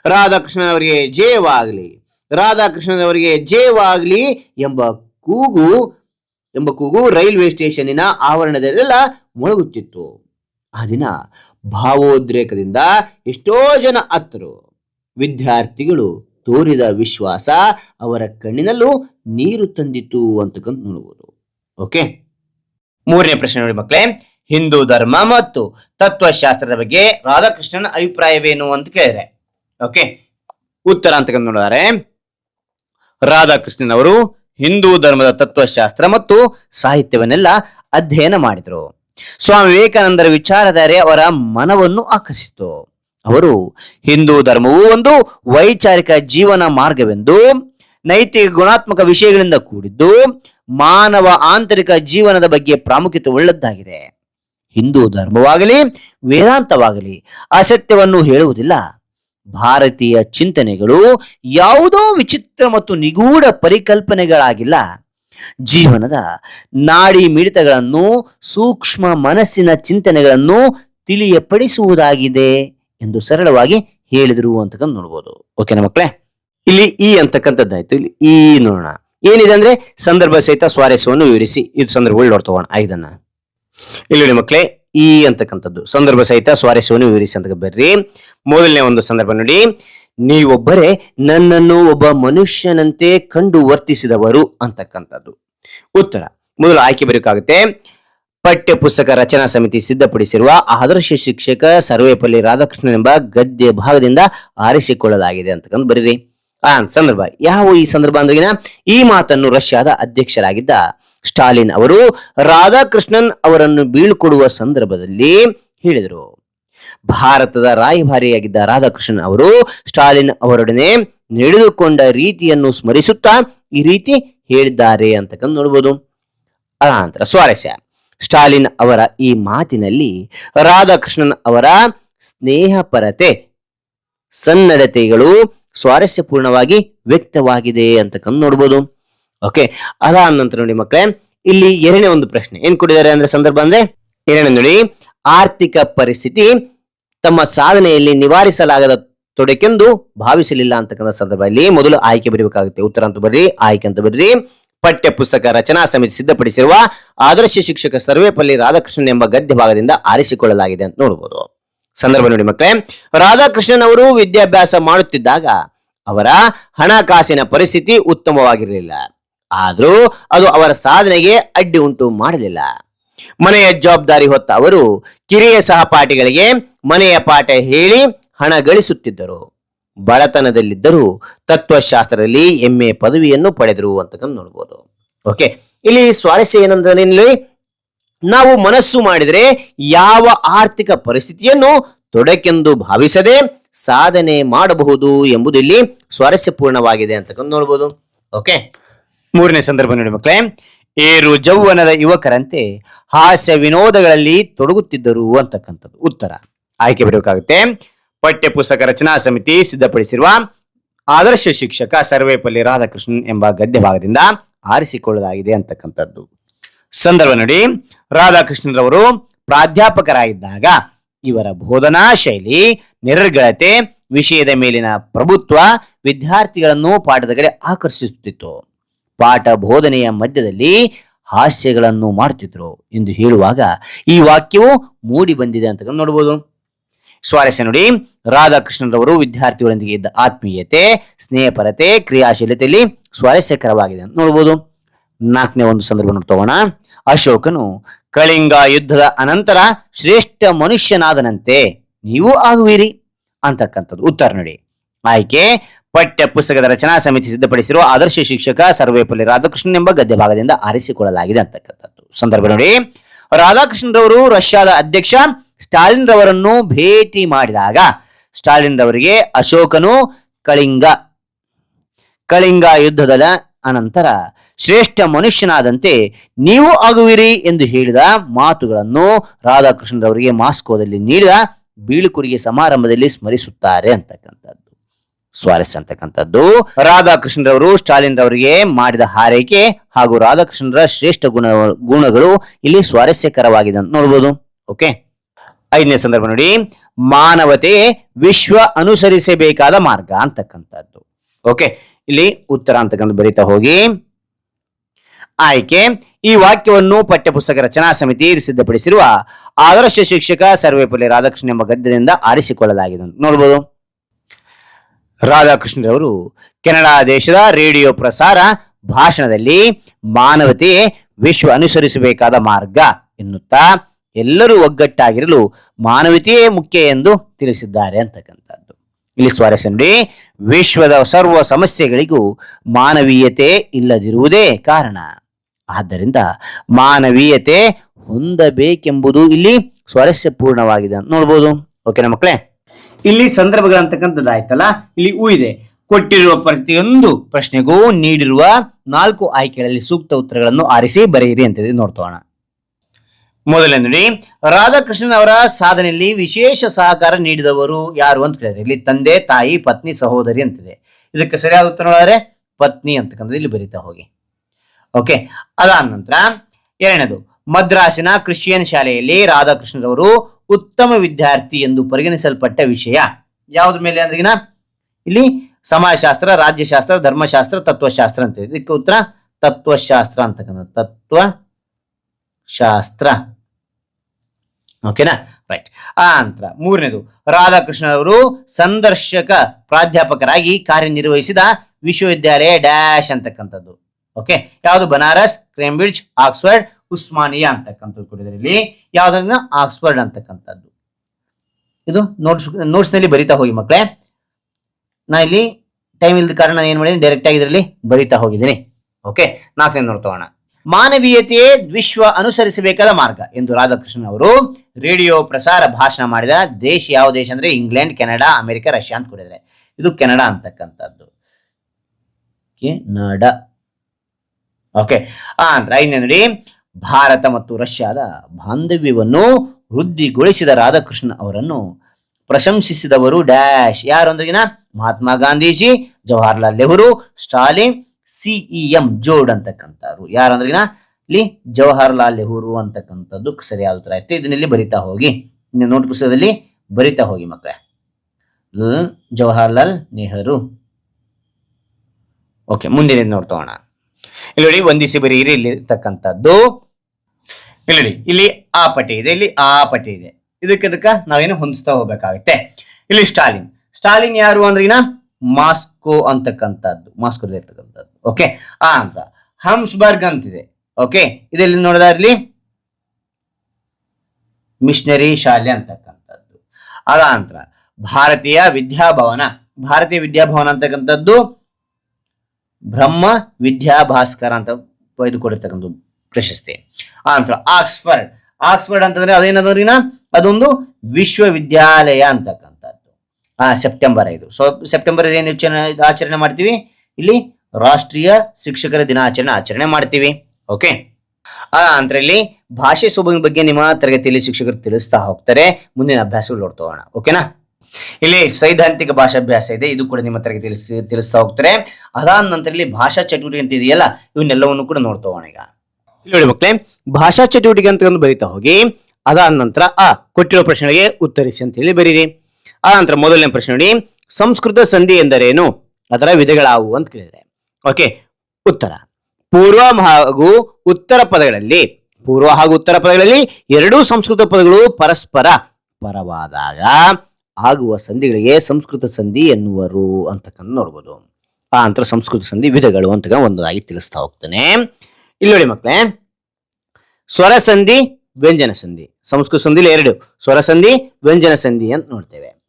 ರಾಧಾಕೃಷ್ಣನವರಿಗೆ ಜಯವಾಗಲಿ ರಾಧಾಕೃಷ್ಣನವರಿಗೆ ಜಯವಾಗಲಿ ಎಂಬ ಕೂಗು ಎಂಬ ಕೂಗು ರೈಲ್ವೆ ಸ್ಟೇಷನ್ನಿನ ಆವರಣದಲ್ಲೆಲ್ಲ ಮೊಳಗುತ್ತಿತ್ತು. ಆ ದಿನ ಭಾವೋದ್ರೇಕದಿಂದ ಎಷ್ಟೋ ಜನ ಅತ್ತರು, ವಿದ್ಯಾರ್ಥಿಗಳು ತೋರಿದ ವಿಶ್ವಾಸ ಅವರ ಕಣ್ಣಿನಲ್ಲೂ ನೀರು ತಂದಿತು ಅಂತಕ್ಕಂತ ನೋಡಬಹುದು. ಓಕೆ ಮೂರನೇ ಪ್ರಶ್ನೆ ನೋಡಿ ಮಕ್ಕಳೇ, ಹಿಂದೂ ಧರ್ಮ ಮತ್ತು ತತ್ವಶಾಸ್ತ್ರದ ಬಗ್ಗೆ ರಾಧಾಕೃಷ್ಣನ ಅಭಿಪ್ರಾಯವೇನು ಅಂತ ಕೇಳಿದ್ರೆ ಓಕೆ ಉತ್ತರ ಅಂತ ನೋಡಿದರೆ ರಾಧಾಕೃಷ್ಣನ್ ಅವರು ಹಿಂದೂ ಧರ್ಮದ ತತ್ವಶಾಸ್ತ್ರ ಮತ್ತು ಸಾಹಿತ್ಯವನ್ನೆಲ್ಲ ಅಧ್ಯಯನ ಮಾಡಿದರು. ಸ್ವಾಮಿ ವಿವೇಕಾನಂದರ ವಿಚಾರಧಾರೆ ಅವರ ಮನವನ್ನು ಆಕರ್ಷಿಸಿತು. ಅವರು ಹಿಂದೂ ಧರ್ಮವು ಒಂದು ವೈಚಾರಿಕ ಜೀವನ ಮಾರ್ಗವೆಂದು, ನೈತಿಕ ಗುಣಾತ್ಮಕ ವಿಷಯಗಳಿಂದ ಕೂಡಿದ್ದು, ಮಾನವ ಆಂತರಿಕ ಜೀವನದ ಬಗ್ಗೆ ಪ್ರಾಮುಖ್ಯತೆ ಉಳ್ಳದ್ದಾಗಿದೆ ಹಿಂದೂ ಧರ್ಮವಾಗಲಿ, ವೇದಾಂತವಾಗಲಿ, ಅಸತ್ಯವನ್ನು ಹೇಳುವುದಿಲ್ಲ. ಭಾರತೀಯ ಚಿಂತನೆಗಳು ಯಾವುದೋ ವಿಚಿತ್ರ ಮತ್ತು ನಿಗೂಢ ಪರಿಕಲ್ಪನೆಗಳಾಗಿಲ್ಲ. ಜೀವನದ ನಾಡಿ ಮಿಡಿತಗಳನ್ನು, ಸೂಕ್ಷ್ಮ ಮನಸ್ಸಿನ ಚಿಂತನೆಗಳನ್ನು ತಿಳಿಯಪಡಿಸುವುದಾಗಿದೆ ಎಂದು ಸರಳವಾಗಿ ಹೇಳಿದರು ಅಂತಕ್ಕಂಥ ನೋಡ್ಬೋದು. ಓಕೆನಾ ಮಕ್ಕಳೇ ಇಲ್ಲಿ ಈ ಅಂತಕ್ಕಂಥದ್ದಾಯ್ತು. ಇಲ್ಲಿ ಈ ನೋಡೋಣ. ಏನಿದೆ ಅಂದ್ರೆ ಸಂದರ್ಭ ಸಹಿತ ಸ್ವಾರಸ್ಯವನ್ನು ವಿವರಿಸಿ. ಇದು ಸಂದರ್ಭಗಳು ನೋಡ್ತಗೋಣ ಐದನ್ನ. ಇಲ್ಲಿ ನೋಡಿ ಮಕ್ಕಳೇ ಈ ಅಂತಕ್ಕಂಥದ್ದು. ಸಂದರ್ಭ ಸಹಿತ ಸ್ವಾರಸ್ಯವನ್ನು ವಿವರಿಸಿ ಅಂತ ಬರ್ರಿ. ಮೊದಲನೇ ಒಂದು ಸಂದರ್ಭ ನೋಡಿ. ನೀವೊಬ್ಬರೇ ನನ್ನನ್ನು ಒಬ್ಬ ಮನುಷ್ಯನಂತೆ ಕಂಡು ವರ್ತಿಸಿದವರು ಅಂತಕ್ಕಂಥದ್ದು. ಉತ್ತರ. ಮೊದಲು ಆಯ್ಕೆ ಬರಬೇಕಾಗುತ್ತೆ ಪಠ್ಯ ಪುಸ್ತಕ ರಚನಾ ಸಮಿತಿ ಸಿದ್ಧಪಡಿಸಿರುವ ಆದರ್ಶ ಶಿಕ್ಷಕ ಸರ್ವೇಪಲ್ಲಿ ರಾಧಾಕೃಷ್ಣನ್ ಎಂಬ ಗದ್ಯ ಭಾಗದಿಂದ ಆರಿಸಿಕೊಳ್ಳಲಾಗಿದೆ ಅಂತಕ್ಕಂಥ ಬರೀರಿ. ಆ, ಸಂದರ್ಭ. ಯಾವ ಈ ಸಂದರ್ಭ ಅಂದ್ರೆ ಈ ಮಾತನ್ನು ರಷ್ಯಾದ ಅಧ್ಯಕ್ಷರಾಗಿದ್ದ ಸ್ಟಾಲಿನ್ ಅವರು ರಾಧಾಕೃಷ್ಣನ್ ಅವರನ್ನು ಬೀಳ್ಕೊಡುವ ಸಂದರ್ಭದಲ್ಲಿ ಹೇಳಿದರು. ಭಾರತದ ರಾಯಭಾರಿಯಾಗಿದ್ದ ರಾಧಾಕೃಷ್ಣನ್ ಅವರು ಸ್ಟಾಲಿನ್ ಅವರೊಡನೆ ನಡೆದುಕೊಂಡ ರೀತಿಯನ್ನು ಸ್ಮರಿಸುತ್ತಾ ಈ ರೀತಿ ಹೇಳಿದ್ದಾರೆ ಅಂತಕ್ಕಂಥ ನೋಡ್ಬೋದು. ಅನಂತರ ಸ್ವಾರಸ್ಯ. ಸ್ಟಾಲಿನ್ ಅವರ ಈ ಮಾತಿನಲ್ಲಿ ರಾಧಾಕೃಷ್ಣನ್ ಅವರ ಸ್ನೇಹಪರತೆ, ಸನ್ನಡತೆಗಳು ಸ್ವಾರಸ್ಯಪೂರ್ಣವಾಗಿ ವ್ಯಕ್ತವಾಗಿದೆ ಅಂತಕ್ಕಂಥ ನೋಡ್ಬೋದು. ಓಕೆ ಅದಾದ ನಂತರ ನೋಡಿ ಮಕ್ಕಳೇ, ಇಲ್ಲಿ ಎರಡನೇ ಒಂದು ಪ್ರಶ್ನೆ. ಏನ್ ಕೊಟ್ಟಿದ್ದಾರೆ ಅಂದ್ರೆ ಸಂದರ್ಭ ಅಂದ್ರೆ, ಎರಡನೇ ನೋಡಿ, ಆರ್ಥಿಕ ಪರಿಸ್ಥಿತಿ ತಮ್ಮ ಸಾಧನೆಯಲ್ಲಿ ನಿವಾರಿಸಲಾಗದ ತೊಡಕೆಂದು ಭಾವಿಸಲಿಲ್ಲ ಅಂತಕ್ಕಂಥ ಸಂದರ್ಭದಲ್ಲಿ ಮೊದಲು ಆಯ್ಕೆ ಬರೀಬೇಕಾಗುತ್ತೆ. ಉತ್ತರ ಅಂತ ಬರ್ರಿ, ಆಯ್ಕೆ ಅಂತ ಬರ್ರಿ. ಪಠ್ಯ ಪುಸ್ತಕ ರಚನಾ ಸಮಿತಿ ಸಿದ್ಧಪಡಿಸಿರುವ ಆದರ್ಶ ಶಿಕ್ಷಕ ಸರ್ವೇಪಲ್ಲಿ ರಾಧಾಕೃಷ್ಣನ್ ಎಂಬ ಗದ್ಯ ಭಾಗದಿಂದ ಆರಿಸಿಕೊಳ್ಳಲಾಗಿದೆ ಅಂತ ನೋಡಬಹುದು ಸಂದರ್ಭ ನೋಡಿ ಮಕ್ಕಳೇ, ರಾಧಾಕೃಷ್ಣನ್ ಅವರು ವಿದ್ಯಾಭ್ಯಾಸ ಮಾಡುತ್ತಿದ್ದಾಗ ಅವರ ಹಣಕಾಸಿನ ಪರಿಸ್ಥಿತಿ ಉತ್ತಮವಾಗಿರಲಿಲ್ಲ. ಆದರೂ ಅದು ಅವರ ಸಾಧನೆಗೆ ಅಡ್ಡಿ ಉಂಟು ಮಾಡಲಿಲ್ಲ. ಮನೆಯ ಜವಾಬ್ದಾರಿ ಹೊತ್ತ ಅವರು ಕಿರಿಯ ಸಹಪಾಠಿಗಳಿಗೆ ಮನೆಯ ಪಾಠ ಹೇಳಿ ಹಣ ಗಳಿಸುತ್ತಿದ್ದರು. ಬಡತನದಲ್ಲಿದ್ದರೂ ತತ್ವಶಾಸ್ತ್ರದಲ್ಲಿ ಎಂಎ ಪದವಿಯನ್ನು ಪಡೆದರು ಅಂತಕ್ಕಂಥ ನೋಡ್ಬೋದು. ಓಕೆ ಇಲ್ಲಿ ಸ್ವಾರಸ್ಯ ಏನಂದ್ರೆ ನಾವು ಮನಸ್ಸು ಮಾಡಿದರೆ ಯಾವ ಆರ್ಥಿಕ ಪರಿಸ್ಥಿತಿಯನ್ನು ತೊಡಕೆಂದು ಭಾವಿಸದೆ ಸಾಧನೆ ಮಾಡಬಹುದು ಎಂಬುದು ಇಲ್ಲಿ ಸ್ವಾರಸ್ಯಪೂರ್ಣವಾಗಿದೆ ಅಂತಕ್ಕಂಥ ನೋಡ್ಬೋದು. ಓಕೆ ಮೂರನೇ ಸಂದರ್ಭ ನೋಡಿ ಮಕ್ಕಳೇ, ಏರು ಜೌವನದ ಯುವಕರಂತೆ ಹಾಸ್ಯ ವಿನೋದಗಳಲ್ಲಿ ತೊಡಗುತ್ತಿದ್ದರು ಅಂತಕ್ಕಂಥದ್ದು ಉತ್ತರ. ಆಯ್ಕೆ ಬಿಡಬೇಕಾಗುತ್ತೆ ಪಠ್ಯಪುಸ್ತಕ ರಚನಾ ಸಮಿತಿ ಸಿದ್ಧಪಡಿಸಿರುವ ಆದರ್ಶ ಶಿಕ್ಷಕ ಸರ್ವೇಪಲ್ಲಿ ರಾಧಾಕೃಷ್ಣನ್ ಎಂಬ ಗದ್ಯ ಭಾಗದಿಂದ ಆರಿಸಿಕೊಳ್ಳಲಾಗಿದೆ ಅಂತಕ್ಕಂಥದ್ದು. ಸಂದರ್ಭ ನೋಡಿ, ರಾಧಾಕೃಷ್ಣರವರು ಪ್ರಾಧ್ಯಾಪಕರಾಗಿದ್ದಾಗ ಇವರ ಬೋಧನಾ ಶೈಲಿ ನಿರ್ಗಳತೆ ವಿಷಯದ ಮೇಲಿನ ಪ್ರಭುತ್ವ ವಿದ್ಯಾರ್ಥಿಗಳನ್ನು ಪಾಠದ ಕಡೆ ಆಕರ್ಷಿಸುತ್ತಿತ್ತು. ಪಾಠ ಬೋಧನೆಯ ಮಧ್ಯದಲ್ಲಿ ಹಾಸ್ಯಗಳನ್ನು ಮಾಡುತ್ತಿದ್ರು ಎಂದು ಹೇಳುವಾಗ ಈ ವಾಕ್ಯವು ಮೂಡಿ ಬಂದಿದೆ ಅಂತ ನೋಡಬಹುದು ಸ್ವಾರಸ್ಯ ನೋಡಿ, ರಾಧಾಕೃಷ್ಣರವರು ವಿದ್ಯಾರ್ಥಿಗಳೊಂದಿಗೆ ಇದ್ದ ಆತ್ಮೀಯತೆ, ಸ್ನೇಹಪರತೆ, ಕ್ರಿಯಾಶೀಲತೆಯಲ್ಲಿ ಸ್ವಾರಸ್ಯಕರವಾಗಿದೆ ಅಂತ ನೋಡಬಹುದು ನಾಲ್ಕನೇ ಒಂದು ಸಂದರ್ಭ ನೋಡ್ತೋಣ ಅಶೋಕನು ಕಳಿಂಗ ಯುದ್ಧದ ಅನಂತರ ಶ್ರೇಷ್ಠ ಮನುಷ್ಯನಾದನಂತೆ ನೀವು ಆಗುವಿರಿ ಅಂತಕ್ಕಂಥದ್ದು ಉತ್ತರ ನೋಡಿ. ಆಯ್ಕೆ ಪಠ್ಯ ಪುಸ್ತಕದ ರಚನಾ ಸಮಿತಿ ಸಿದ್ಧಪಡಿಸಿರುವ ಆದರ್ಶ ಶಿಕ್ಷಕ ಸರ್ವೇಪಲ್ಲಿ ರಾಧಾಕೃಷ್ಣನ್ ಎಂಬ ಗದ್ಯ ಭಾಗದಿಂದ ಆರಿಸಿಕೊಳ್ಳಲಾಗಿದೆ ಅಂತಕ್ಕಂಥದ್ದು. ಸಂದರ್ಭ ನೋಡಿ. ರಾಧಾಕೃಷ್ಣರವರು ರಷ್ಯಾದ ಅಧ್ಯಕ್ಷ ಸ್ಟಾಲಿನ್ ರವರನ್ನು ಭೇಟಿ ಮಾಡಿದಾಗ ಸ್ಟಾಲಿನ್ ರವರಿಗೆ ಅಶೋಕನು ಕಳಿಂಗ ಕಳಿಂಗ ಯುದ್ಧದ ಅನಂತರ ಶ್ರೇಷ್ಠ ಮನುಷ್ಯನಾದಂತೆ ನೀವು ಆಗುವಿರಿ ಎಂದು ಹೇಳಿದ ಮಾತುಗಳನ್ನು ರಾಧಾಕೃಷ್ಣರವರಿಗೆ ಮಾಸ್ಕೋದಲ್ಲಿ ನೀಡಿದ ಬೀಳುಕುರಿಗೆ ಸಮಾರಂಭದಲ್ಲಿ ಸ್ಮರಿಸುತ್ತಾರೆ ಅಂತಕ್ಕಂಥದ್ದು. ಸ್ವಾರಸ್ಯ ಅಂತಕ್ಕಂಥದ್ದು ರಾಧಾಕೃಷ್ಣರವರು ಸ್ಟಾಲಿನ್ ರವರಿಗೆ ಮಾಡಿದ ಹಾರೈಕೆ ಹಾಗೂ ರಾಧಾಕೃಷ್ಣರ ಶ್ರೇಷ್ಠ ಗುಣ, ಗುಣಗಳು ಇಲ್ಲಿ ಸ್ವಾರಸ್ಯಕರವಾಗಿದೆ ಅಂತ ನೋಡ್ಬೋದು. ಓಕೆ? ಐದನೇ ಸಂದರ್ಭ ನೋಡಿ. ಮಾನವತೆ ವಿಶ್ವ ಅನುಸರಿಸಬೇಕಾದ ಮಾರ್ಗ ಅಂತಕ್ಕಂಥದ್ದು. ಓಕೆ? ಇಲ್ಲಿ ಉತ್ತರ ಅಂತಕ್ಕಂಥ ಬರೀತಾ ಹೋಗಿ. ಆಯ್ಕೆ. ಈ ವಾಕ್ಯವನ್ನು ಪಠ್ಯಪುಸ್ತಕ ರಚನಾ ಸಮಿತಿ ಸಿದ್ಧಪಡಿಸಿರುವ ಆದರ್ಶ ಶಿಕ್ಷಕ ಸರ್ವೇಪಲ್ಲಿ ರಾಧಾಕೃಷ್ಣ ಎಂಬ ಗದ್ಯದಿಂದ ಆರಿಸಿಕೊಳ್ಳಲಾಗಿದೆ ನೋಡ್ಬೋದು. ರಾಧಾಕೃಷ್ಣರವರು ಕೆನಡಾ ದೇಶದ ರೇಡಿಯೋ ಪ್ರಸಾರ ಭಾಷಣದಲ್ಲಿ ಮಾನವತೆ ವಿಶ್ವ ಅನುಸರಿಸಬೇಕಾದ ಮಾರ್ಗ ಎನ್ನುತ್ತಾ ಎಲ್ಲರೂ ಒಗ್ಗಟ್ಟಾಗಿರಲು ಮಾನವತೆಯೇ ಮುಖ್ಯ ಎಂದು ತಿಳಿಸಿದ್ದಾರೆ ಅಂತಕ್ಕಂಥದ್ದು. ಇಲ್ಲಿ ಸ್ವಾರಸ್ಯ ವಿಶ್ವದ ಸರ್ವ ಸಮಸ್ಯೆಗಳಿಗೂ ಮಾನವೀಯತೆ ಇಲ್ಲದಿರುವುದೇ ಕಾರಣ. ಆದ್ದರಿಂದ ಮಾನವೀಯತೆ ಹೊಂದಬೇಕೆಂಬುದು ಇಲ್ಲಿ ಸ್ವಾರಸ್ಯಪೂರ್ಣವಾಗಿದೆ ಅಂತ ನೋಡ್ಬೋದು. ಓಕೆನಾ ಮಕ್ಕಳೇ ಇಲ್ಲಿ ಸಂದರ್ಭಗಳಂತಕ್ಕಂಥದ್ದು ಆಯ್ತಲ್ಲ ಇಲ್ಲಿ ಊ ಇದೆ. ಕೊಟ್ಟಿರುವ ಪ್ರತಿಯೊಂದು ಪ್ರಶ್ನೆಗೂ ನೀಡಿರುವ ನಾಲ್ಕು ಆಯ್ಕೆಗಳಲ್ಲಿ ಸೂಕ್ತ ಉತ್ತರಗಳನ್ನು ಆರಿಸಿ ಬರೆಯಿರಿ ಅಂತಿದೆ ನೋಡ್ತೋಣ. ಮೊದಲನೇ ನೋಡಿ ರಾಧಾಕೃಷ್ಣನ್ ಅವರ ಸಾಧನೆಯಲ್ಲಿ ವಿಶೇಷ ಸಹಕಾರ ನೀಡಿದವರು ಯಾರು ಅಂತ ಕೇಳಿದ್ರೆ, ಇಲ್ಲಿ ತಂದೆ, ತಾಯಿ, ಪತ್ನಿ, ಸಹೋದರಿ ಅಂತಿದೆ. ಇದಕ್ಕೆ ಸರಿಯಾದ ಉತ್ತರ ನೋಡಿದ್ರೆ ಪತ್ನಿ ಅಂತಕ್ಕಂಥದ್ದು ಇಲ್ಲಿ ಬರೀತಾ ಹೋಗಿ. ಓಕೆ ಅದಾದ ನಂತರ ಎರಡನೇದು, ಮದ್ರಾಸಿನ ಕ್ರಿಶ್ಚಿಯನ್ ಶಾಲೆಯಲ್ಲಿ ರಾಧಾಕೃಷ್ಣರವರು ಉತ್ತಮ ವಿದ್ಯಾರ್ಥಿ ಎಂದು ಪರಿಗಣಿಸಲ್ಪಟ್ಟ ವಿಷಯ. ಯಾವ್ದ್ರ ಮೇಲೆ ಅಂದ್ರಿಗಿನ ಇಲ್ಲಿ ಸಮಾಜಶಾಸ್ತ್ರ, ರಾಜ್ಯಶಾಸ್ತ್ರ, ಧರ್ಮಶಾಸ್ತ್ರ, ತತ್ವಶಾಸ್ತ್ರ ಅಂತ ಇದೆ. ಇದಕ್ಕೆ ಉತ್ತರ ತತ್ವಶಾಸ್ತ್ರ ಅಂತಕ್ಕಂಥ ತತ್ವ ಶಾಸ್ತ್ರ ಓಕೆನಾ? ರೈಟ್. ಆ ನಂತರ ಮೂರನೇದು ರಾಧಾಕೃಷ್ಣ ಅವರು ಸಂದರ್ಶಕ, ಪ್ರಾಧ್ಯಾಪಕರಾಗಿ ಕಾರ್ಯನಿರ್ವಹಿಸಿದ ವಿಶ್ವವಿದ್ಯಾಲಯ ಡ್ಯಾಶ್ ಅಂತಕ್ಕಂಥದ್ದು. ಓಕೆ? ಯಾವುದು? ಬನಾರಸ್ ಕ್ರೇಂಬ್ರಿಡ್ಜ್ ಆಕ್ಸ್ಫರ್ಡ್ ಉಸ್ಮಾನಿಯಾ ಅಂತಕ್ಕಂಥದ್ದು ಕೂಡ ಇಲ್ಲಿ. ಯಾವ್ದನ್ನ? ಆಕ್ಸ್ಫರ್ಡ್ ಅಂತಕ್ಕಂಥದ್ದು. ಇದು ನೋಟ್ಸ್ ನೋಟ್ಸ್ನಲ್ಲಿ ಬರಿತಾ ಹೋಗಿ ಮಕ್ಕಳೇ ನಾ ಇಲ್ಲಿ ಟೈಮ್ ಇಲ್ಲದ ಕಾರಣ ನಾನು ಏನ್ ಮಾಡಿದ್ದೀನಿ ಡೈರೆಕ್ಟ್ ಆಗಿ ಇದರಲ್ಲಿ ಬರಿತಾ ಹೋಗಿದ್ದೀನಿ. ಓಕೆ ನಾಲ್ಕನೇ ನೋಡ್ತೋಣ ಮಾನವೀಯತೆಯೇ ವಿಶ್ವ ಅನುಸರಿಸಬೇಕಾದ ಮಾರ್ಗ ಎಂದು ರಾಧಾಕೃಷ್ಣನ್ ಅವರು ರೇಡಿಯೋ ಪ್ರಸಾರ ಭಾಷಣ ಮಾಡಿದ ದೇಶ, ಯಾವ ದೇಶ ಅಂದ್ರೆ? ಇಂಗ್ಲೆಂಡ್, ಕೆನಡಾ, ಅಮೆರಿಕ, ರಷ್ಯಾ ಅಂತ ಕೊಟ್ಟಿದ್ದಾರೆ ಇದು ಕೆನಡಾ ಅಂತಕ್ಕಂಥದ್ದು. ಕೆನಡಾ. ಓಕೆ ಆ, ಅಂದ್ರೆ ಐದನೇ ನೋಡಿ. ಭಾರತ ಮತ್ತು ರಷ್ಯಾದ ಬಾಂಧವ್ಯವನ್ನು ವೃದ್ಧಿಗೊಳಿಸಿದ ರಾಧಾಕೃಷ್ಣ ಅವರನ್ನು ಪ್ರಶಂಸಿಸಿದವರು ಡ್ಯಾಶ್ ಯಾರು ಅಂದ್ರೆ Mahatma Gandhiji, Jawaharlal Nehru, Stalin CEM Joad ಅಂತಕ್ಕಂಥವ್ರು. ಅಂದ್ರೆ ಇಲ್ಲಿ ಜವಾಹರ್ಲಾಲ್ ನೆಹರು ಅಂತಕ್ಕಂಥದ್ದು ಸರಿಯಾದ ಉತ್ತರ ಆಯ್ತು ಇದನ್ನಲ್ಲಿ ಬರಿತಾ ಹೋಗಿ. ನೋಟ್ ಪುಸ್ತಕದಲ್ಲಿ ಬರಿತಾ ಹೋಗಿ ಮಕ್ಕಳೇ. ಜವಾಹರ್ಲಾಲ್ ನೆಹರು. ಓಕೆ, ಮುಂದಿನ ನೋಡ್ತೋಣ ಇಲ್ಲಿ ಒಂದಿಸಿ ಬರೀರಿ, ಇಲ್ಲಿ ಇರ್ತಕ್ಕಂಥದ್ದು. ಇಲ್ಲಿ ಇಲ್ಲಿ ಆ ಪಟ್ಟಿ ಇದೆ, ಇಲ್ಲಿ ಆ ಪಟ್ಟಿ ಇದೆ. ಇದಕ್ಕೆ ನಾವೇನು ಹೊಂದಿಸ್ತಾ ಹೋಗ್ಬೇಕಾಗತ್ತೆ. ಇಲ್ಲಿ ಸ್ಟಾಲಿನ್. ಸ್ಟಾಲಿನ್ ಯಾರು ಅಂದ್ರಿನ ಮಾಸ್ಕೋ ಅಂತಕ್ಕಂಥದ್ದು, ಮಾಸ್ಕೋದಲ್ಲಿ ಇರ್ತಕ್ಕಂಥದ್ದು. ಓಕೆ, ಆ ಅಂತ ಹಮ್ಸ್ಬರ್ಗ್ ಅಂತಿದೆ. ಓಕೆ, ಇದೆಲ್ಲಿ ನೋಡಿದ ಮಿಷನರಿ ಶಾಲೆ ಅಂತಕ್ಕಂಥದ್ದು. ಅದ ನಂತರ ಭಾರತೀಯ ವಿದ್ಯಾಭವನ. ಭಾರತೀಯ ವಿದ್ಯಾಭವನ ಅಂತಕ್ಕಂಥದ್ದು ಬ್ರಹ್ಮ ವಿದ್ಯಾಭಾಸ್ಕರ ಅಂತ ಬೈದುಕೊಂಡಿರ್ತಕ್ಕಂಥ ಪ್ರಶಸ್ತಿ. ಆ ನಂತರ ಆಕ್ಸ್ಫರ್ಡ್. ಆಕ್ಸ್ಫರ್ಡ್ ಅಂತಂದ್ರೆ ಅದೇನದ್ರಿನ ಅದೊಂದು ವಿಶ್ವವಿದ್ಯಾಲಯ ಅಂತಕ್ಕಂಥದ್ದು. ಆ, ಸೆಪ್ಟೆಂಬರ್ ಐದು. ಸೊ, ಸೆಪ್ಟೆಂಬರ್ ಏನು ಆಚರಣೆ ಮಾಡ್ತೀವಿ? ಇಲ್ಲಿ ರಾಷ್ಟ್ರೀಯ ಶಿಕ್ಷಕರ ದಿನಾಚರಣೆ ಆಚರಣೆ ಮಾಡ್ತೀವಿ. ಓಕೆ? ಆ ಇಲ್ಲಿ ಭಾಷೆ ಸೊಬಗಿನ ಬಗ್ಗೆ ನಿಮ್ಮ ತರಗತಿಯಲ್ಲಿ ಶಿಕ್ಷಕರು ತಿಳಿಸ್ತಾ ಹೋಗ್ತಾರೆ. ಮುಂದಿನ ಅಭ್ಯಾಸಗಳು ನೋಡ್ತೋಣ ಓಕೆನಾ? ಇಲ್ಲಿ ಸೈದ್ಧಾಂತಿಕ ಭಾಷಾಭ್ಯಾಸ ಇದೆ. ಇದು ಕೂಡ ನಿಮ್ಮ ಹತ್ರ ತಿಳಿಸಿ, ತಿಳಿಸ್ತಾ ಹೋಗ್ತಾರೆ. ಅದಾದ ನಂತರ ಇಲ್ಲಿ ಭಾಷಾ ಚಟುವಟಿಕೆ ಅಂತ ಇದೆಯಲ್ಲ, ಇವನ್ನೆಲ್ಲವನ್ನು ಕೂಡ ನೋಡ್ತಾ ಹೋಗೋಣ ಈಗ. ಇಲ್ಲಿ ನೋಡಿ ಭಾಷಾ ಚಟುವಟಿಕೆ ಅಂತ ಒಂದು ಬರೀತಾ ಹೋಗಿ, ಅದಾದ ನಂತರ ಆ ಕೊಟ್ಟಿರೋ ಪ್ರಶ್ನೆಗೆ ಉತ್ತರಿಸಿ ಅಂತ ಹೇಳಿ ಬರೀರಿ. ಆ ನಂತರ ಮೊದಲನೇ ಪ್ರಶ್ನೆ ನೋಡಿ, ಸಂಸ್ಕೃತ ಸಂಧಿ ಎಂದರೇನು? ಅದರ ವಿಧಗಳಾವು ಅಂತ ಕೇಳಿದ್ರೆ. ಓಕೆ, ಉತ್ತರ. ಪೂರ್ವ ಹಾಗೂ ಉತ್ತರ ಪದಗಳಲ್ಲಿ, ಪೂರ್ವ ಹಾಗೂ ಉತ್ತರ ಪದಗಳಲ್ಲಿ ಎರಡೂ ಸಂಸ್ಕೃತ ಪದಗಳು ಪರಸ್ಪರ ಪರವಾದಾಗ ಆಗುವ ಸಂಧಿಗಳಿಗೆ ಸಂಸ್ಕೃತ ಸಂಧಿ ಎನ್ನುವರು ಅಂತಕ್ಕಂಥ ನೋಡ್ಬೋದು. ಆ ನಂತರ ಸಂಸ್ಕೃತ ಸಂಧಿ ವಿಧಗಳು ಅಂತ ಒಂದಾಗಿ ತಿಳಿಸ್ತಾ ಹೋಗ್ತೇನೆ. ಇಲ್ಲಿ ನೋಡಿ ಮಕ್ಕಳೇ ಸ್ವರ ಸಂಧಿ, ವ್ಯಂಜನ ಸಂಧಿ. ಸಂಸ್ಕೃತ ಸಂಧಿಲಿ ಎರಡು, ಸ್ವರ ಸಂಧಿ, ವ್ಯಂಜನ ಸಂಧಿ ಅಂತ ನೋಡ್ತೇವೆ.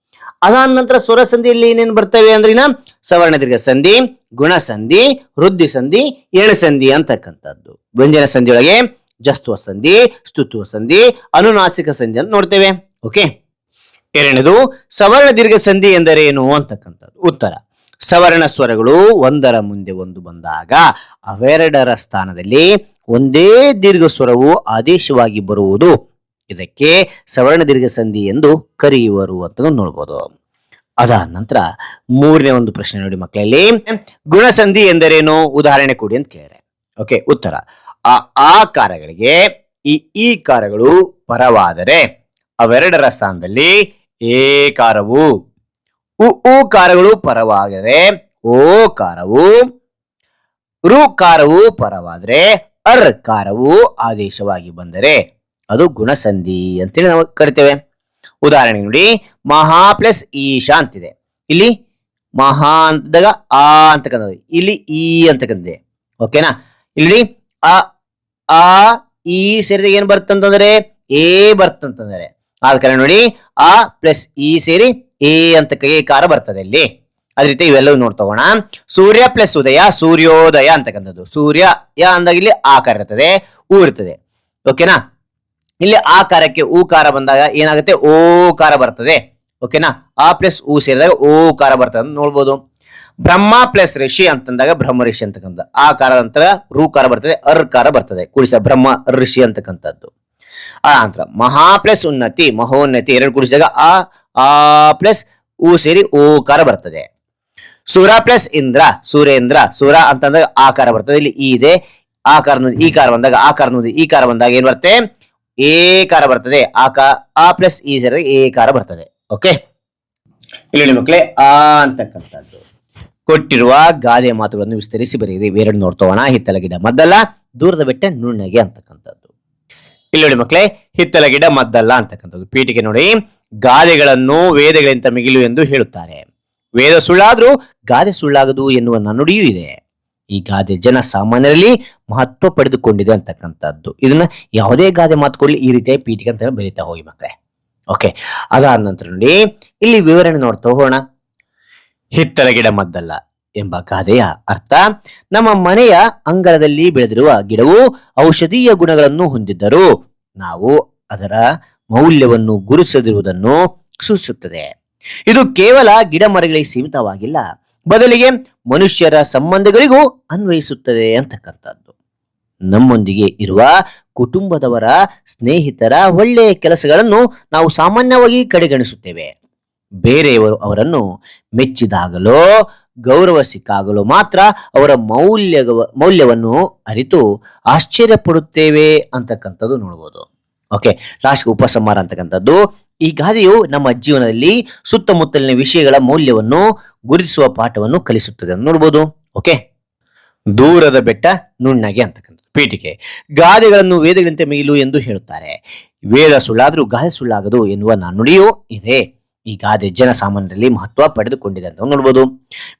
ಅದಾದ ನಂತರ ಸ್ವರ ಸಂಧಿಯಲ್ಲಿ ಏನೇನು ಬರ್ತವೆ ಅಂದ್ರಿನ? ಸವರ್ಣ ದೀರ್ಘ ಸಂಧಿ, ಗುಣ ಸಂಧಿ, ವೃದ್ಧಿ ಸಂಧಿ ಎಣ ಸಂಧಿ ಅಂತಕ್ಕಂಥದ್ದು ವ್ಯಂಜನ ಸಂಧಿಯೊಳಗೆ ಜಸ್ತ್ವ ಸಂಧಿ, ಸ್ತುತ್ವ ಸಂಧಿ, ಅನುನಾಸಿಕ ಸಂಧಿ ಅಂತ ನೋಡ್ತೇವೆ. ಓಕೆ? ಎರಡನೇದು, ಸವರ್ಣ ದೀರ್ಘ ಸಂಧಿ ಎಂದರೇನು? ಅಂತಕ್ಕಂಥದ್ದು. ಉತ್ತರ. ಸವರ್ಣ ಸ್ವರಗಳು ಒಂದರ ಮುಂದೆ ಒಂದು ಬಂದಾಗ, ಅವೆರಡರ ಸ್ಥಾನದಲ್ಲಿ ಒಂದೇ ದೀರ್ಘ ಸ್ವರವು ಆದೇಶವಾಗಿ ಬರುವುದು. ಇದಕ್ಕೆ ಸವರ್ಣ ದೀರ್ಘ ಸಂಧಿ ಎಂದು ಕರೆಯುವರು ಅಂತ ನೋಡ್ಬೋದು. ಅದಾದ ನಂತರ ಮೂರನೇ ಒಂದು ಪ್ರಶ್ನೆ ನೋಡಿ ಮಕ್ಕಳಲ್ಲಿ. ಗುಣಸಂಧಿ ಎಂದರೇನು? ಉದಾಹರಣೆ ಕೊಡಿ ಅಂತ ಕೇಳಿದೆ ಓಕೆ, ಉತ್ತರ. ಆ ಆಕಾರಗಳಿಗೆ ಈ ಈ ಕಾರಗಳು ಪರವಾದರೆ ಅವೆರಡರ ಸ್ಥಾನದಲ್ಲಿ ಏಕಾರವು. ಉ ಉ ಕಾರಗಳು ಪರವಾದರೆ, ಓ ಕಾರವು. ರು ಕಾರವು ಪರವಾದರೆ, ಅರ್ ಕಾರವು ಆದೇಶವಾಗಿ ಬಂದರೆ ಅದು ಗುಣಸಂಧಿ ಅಂತೇಳಿ ನಾವು ಕರಿತೇವೆ. ಉದಾಹರಣೆ ನೋಡಿ, ಮಹಾ ಪ್ಲಸ್ ಈಶಾ ಅಂತಿದೆ. ಇಲ್ಲಿ ಮಹಾ ಅಂತದಾಗ ಆ ಅಂತಕ್ಕಂಥದ್ದು ಇಲ್ಲಿ ಈ ಅಂತಕ್ಕಂಥದ್ದೆ ಓಕೆನಾ? ಇಲ್ಲಿ ಅ, ಆ, ಈ ಸೇರಿದಾಗ ಏನ್ ಬರ್ತಂತಂದ್ರೆ, ಎ ಬರ್ತಂತಂದ್ರೆ. ಆದ ಕಾರಣ ನೋಡಿ, ಆ ಪ್ಲಸ್ ಈ ಸೇರಿ ಎ ಅಂತ ಕಾರ ಬರ್ತದೆ ಇಲ್ಲಿ. ಅದೇ ರೀತಿ ಇವೆಲ್ಲವೂ ನೋಡ್ತಗೋಣ ಸೂರ್ಯ ಪ್ಲಸ್ ಉದಯ, ಸೂರ್ಯೋದಯ ಅಂತಕ್ಕಂಥದ್ದು ಸೂರ್ಯ, ಯ ಅಂದಾಗ ಇಲ್ಲಿ ಆಕಾರ ಇರ್ತದೆ ಊ ಇರ್ತದೆ. ಓಕೆನಾ ಇಲ್ಲಿ ಆಕಾರಕ್ಕೆ ಊಕಾರ ಬಂದಾಗ ಏನಾಗುತ್ತೆ? ಓಕಾರ ಬರ್ತದೆ. ಓಕೆನಾ ಆ ಪ್ಲಸ್ ಊ ಸೇರಿದಾಗ ಓಕಾರ ಬರ್ತದೆ ಅಂತ ನೋಡ್ಬೋದು. ಬ್ರಹ್ಮ ಪ್ಲಸ್ ಋಷಿ ಅಂತಂದಾಗ ಬ್ರಹ್ಮ ಋಷಿ ಅಂತಕ್ಕಂಥ ಆ ಕಾರದ ನಂತರ ರೂಕಾರ ಬರ್ತದೆ, ಅರ್ಕಾರ ಬರ್ತದೆ. ಕೂಡಿಸ ಬ್ರಹ್ಮ ಋಷಿ ಅಂತಕ್ಕಂಥದ್ದು ಆ ಅಂತ ಮಹಾ ಪ್ಲಸ್ ಉನ್ನತಿ ಮಹೋನ್ನತಿ ಎರಡು ಕೂಡಿಸಿದಾಗ ಆ ಆ ಪ್ಲಸ್ ಊ ಸೇರಿ ಓಕಾರ ಬರ್ತದೆ. ಸುರ ಪ್ಲಸ್ ಇಂದ್ರ ಸೂರ್ಯೇಂದ್ರ ಸುರ ಅಂತಂದಾಗ ಆಕಾರ ಬರ್ತದೆ. ಇಲ್ಲಿ ಈ ಇದೆ, ಆಕಾರ ಈ ಕಾರ ಬಂದಾಗ ಆಕಾರ ನೋಡಿ ಈ ಕಾರ ಬಂದಾಗ ಏನ್ ಬರುತ್ತೆ? ಏಕಾರ ಬರ್ತದೆ. ಆಕ ಆ ಪ್ಲಸ್ ಈ ಸೇರಿದಾಗ ಏಕಾರ ಬರ್ತದೆ. ಓಕೆ? ಇಲ್ಲಿ ಮಕ್ಕಳೇ, ಆ ಅಂತಕ್ಕಂಥದ್ದು. ಕೊಟ್ಟಿರುವ ಗಾದೆ ಮಾತುಗಳನ್ನು ವಿಸ್ತರಿಸಿ ಬರೆಯಿರಿ. ಇವೆರಡು ನೋಡ್ತೋಣ ಹಿತ್ತಲ ಗಿಡ ಮದ್ದಲ್ಲ, ದೂರದ ಬೆಟ್ಟ ನುಣ್ಣಗೆ ಅಂತಕ್ಕಂಥದ್ದು. ಇಲ್ಲಿ ನೋಡಿ ಮಕ್ಕಳೇ, ಹಿತ್ತಲ ಗಿಡ ಮದ್ದಲ್ಲ ಅಂತಕ್ಕಂಥದ್ದು. ಪೀಠಿಕೆ ನೋಡಿ, ಗಾದೆಗಳನ್ನು ವೇದಗಳಿಂದ ಮಿಗಿಲು ಎಂದು ಹೇಳುತ್ತಾರೆ. ವೇದ ಸುಳ್ಳಾದ್ರೂ ಗಾದೆ ಸುಳ್ಳಾಗದು ಎನ್ನುವ ನುಡಿಯೂ ಇದೆ. ಈ ಗಾದೆ ಜನ ಸಾಮಾನ್ಯರಲ್ಲಿ ಮಹತ್ವ ಪಡೆದುಕೊಂಡಿದೆ ಅಂತಕ್ಕಂಥದ್ದು. ಇದನ್ನ ಯಾವುದೇ ಗಾದೆ ಮಾತು ಕೊಡಲಿ, ಈ ರೀತಿಯ ಪೀಠಿಕೆ ಅಂತ ಹೇಳಿ ಬರೀತಾ ಹೋಗಿ ಮಕ್ಕಳೇ. ಓಕೆ, ಅದಾದ ನಂತರ ನೋಡಿ, ಇಲ್ಲಿ ವಿವರಣೆ ನೋಡ್ತಾ ಹೋಗೋಣ. ಹಿತ್ತಲ ಗಿಡ ಮದ್ದಲ್ಲ. ಎಂಬ ಗಾದೆಯ ಅರ್ಥ ನಮ್ಮ ಮನೆಯ ಅಂಗಳದಲ್ಲಿ ಬೆಳೆದಿರುವ ಗಿಡವು ಔಷಧೀಯ ಗುಣಗಳನ್ನು ಹೊಂದಿದ್ದರೂ ನಾವು ಅದರ ಮೌಲ್ಯವನ್ನು ಗುರುತಿಸದಿರುವುದನ್ನು ಸೂಚಿಸುತ್ತದೆ. ಇದು ಕೇವಲ ಗಿಡ ಮರಗಳಿಗೆ ಸೀಮಿತವಾಗಿಲ್ಲ, ಬದಲಿಗೆ ಮನುಷ್ಯರ ಸಂಬಂಧಗಳಿಗೂ ಅನ್ವಯಿಸುತ್ತದೆ ಅಂತಕ್ಕಂಥದ್ದು. ನಮ್ಮೊಂದಿಗೆ ಇರುವ ಕುಟುಂಬದವರ ಸ್ನೇಹಿತರ ಒಳ್ಳೆಯ ಕೆಲಸಗಳನ್ನು ನಾವು ಸಾಮಾನ್ಯವಾಗಿ ಕಡೆಗಣಿಸುತ್ತೇವೆ. ಬೇರೆಯವರು ಅವರನ್ನು ಮೆಚ್ಚಿದಾಗಲೋ ಗೌರವ ಸಿಕ್ಕಾಗಲು ಮಾತ್ರ ಅವರ ಮೌಲ್ಯ ಮೌಲ್ಯವನ್ನು ಅರಿತು ಆಶ್ಚರ್ಯ ಪಡುತ್ತೇವೆ ಅಂತಕ್ಕಂಥದ್ದು ನೋಡ್ಬೋದು. ಓಕೆ ಲಾಸ್ಟ್ ಉಪಸಂಹಾರ ಅಂತಕ್ಕಂಥದ್ದು. ಈ ಗಾದೆಯು ನಮ್ಮ ಜೀವನದಲ್ಲಿ ಸುತ್ತಮುತ್ತಲಿನ ವಿಷಯಗಳ ಮೌಲ್ಯವನ್ನು ಗುರುತಿಸುವ ಪಾಠವನ್ನು ಕಲಿಸುತ್ತದೆ ಅಂತ ನೋಡ್ಬೋದು. ಓಕೆ ದೂರದ ಬೆಟ್ಟ ನುಣ್ಣಗೆ ಅಂತಕ್ಕಂಥದ್ದು. ಪೀಠಿಕೆ, ಗಾದೆಗಳನ್ನು ವೇದಗಳಂತೆ ಮೇಲು ಎಂದು ಹೇಳುತ್ತಾರೆ. ವೇದ ಸುಳ್ಳಾದರೂ ಗಾದೆ ಸುಳ್ಳಾಗದು ಎನ್ನುವ ನಾನುಡಿಯೂ ಇದೆ. ಈ ಗಾದೆ ಜನಸಾಮಾನ್ಯರಲ್ಲಿ ಮಹತ್ವ ಪಡೆದುಕೊಂಡಿದೆ ಅಂತ ನೋಡ್ಬೋದು.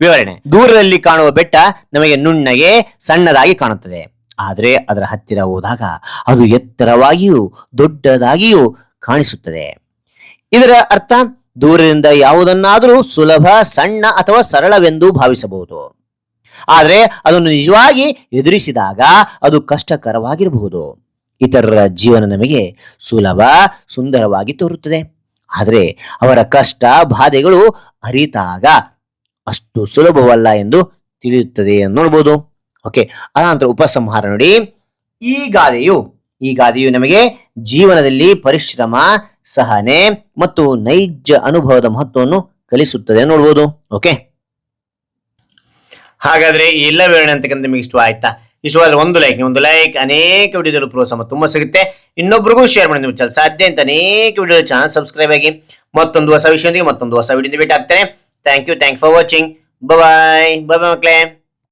ವಿವರಣೆ, ದೂರದಲ್ಲಿ ಕಾಣುವ ಬೆಟ್ಟ ನಮಗೆ ನುಣ್ಣಗೆ ಸಣ್ಣದಾಗಿ ಕಾಣುತ್ತದೆ. ಆದರೆ ಅದರ ಹತ್ತಿರ ಹೋದಾಗ ಅದು ಎತ್ತರವಾಗಿಯೂ ದೊಡ್ಡದಾಗಿಯೂ ಕಾಣಿಸುತ್ತದೆ. ಇದರ ಅರ್ಥ, ದೂರದಿಂದ ಯಾವುದನ್ನಾದರೂ ಸುಲಭ, ಸಣ್ಣ ಅಥವಾ ಸರಳವೆಂದು ಭಾವಿಸಬಹುದು. ಆದರೆ ಅದನ್ನು ನಿಜವಾಗಿ ಎದುರಿಸಿದಾಗ ಅದು ಕಷ್ಟಕರವಾಗಿರಬಹುದು. ಇತರರ ಜೀವನ ನಮಗೆ ಸುಲಭ, ಸುಂದರವಾಗಿ ತೋರುತ್ತದೆ. ಆದರೆ ಅವರ ಕಷ್ಟ ಬಾಧೆಗಳು ಅರಿತಾಗ ಅಷ್ಟು ಸುಲಭವಲ್ಲ ಎಂದು ತಿಳಿಯುತ್ತದೆ ಎಂದು ನೋಡ್ಬೋದು. ಓಕೆ ಅನಂತರ ಉಪಸಂಹಾರ ನೋಡಿ. ಈ ಗಾದೆಯು ಈ ಗಾದೆಯು ನಮಗೆ ಜೀವನದಲ್ಲಿ ಪರಿಶ್ರಮ, ಸಹನೆ ಮತ್ತು ನೈಜ ಅನುಭವದ ಮಹತ್ವವನ್ನು ಕಲಿಸುತ್ತದೆ ನೋಡ್ಬೋದು. ಓಕೆ ಹಾಗಾದ್ರೆ ಎಲ್ಲ ವಿವರಣೆ ಅಂತಕ್ಕಂಥ ನಿಮಗೆ ಇಷ್ಟ ಆಯ್ತಾ ಇಷ್ಟವಾದ್ರೆ ಒಂದು ಲೈಕ್ ಒಂದು ಲೈಕ್ ಅನೇಕ ವಿಡಿಯೋದಲ್ಲಿ ಪ್ರೋತ್ಸಾಹ ತುಂಬಾ ಸಿಗುತ್ತೆ. ಇನ್ನೊಬ್ರಿಗೂ ಶೇರ್ ಮಾಡಿ ನಿಮ್ಮ ಚಾನಲ್ ಸಾಧ್ಯ ಅಂತ ಅನೇಕ ವಿಡಿಯೋ ಚಾನಲ್ ಸಬ್ಸ್ಕ್ರೈಬ್ ಆಗಿ ಮತ್ತೊಂದು ಹೊಸ ವಿಷಯದೊಂದಿಗೆ ಮತ್ತೊಂದು ಹೊಸ ವಿಡಿಯೋ ಭೇಟಿ ಆಗ್ತೇನೆ. Thank you thank for watching bye bye ಮಕ್ಕಳೇ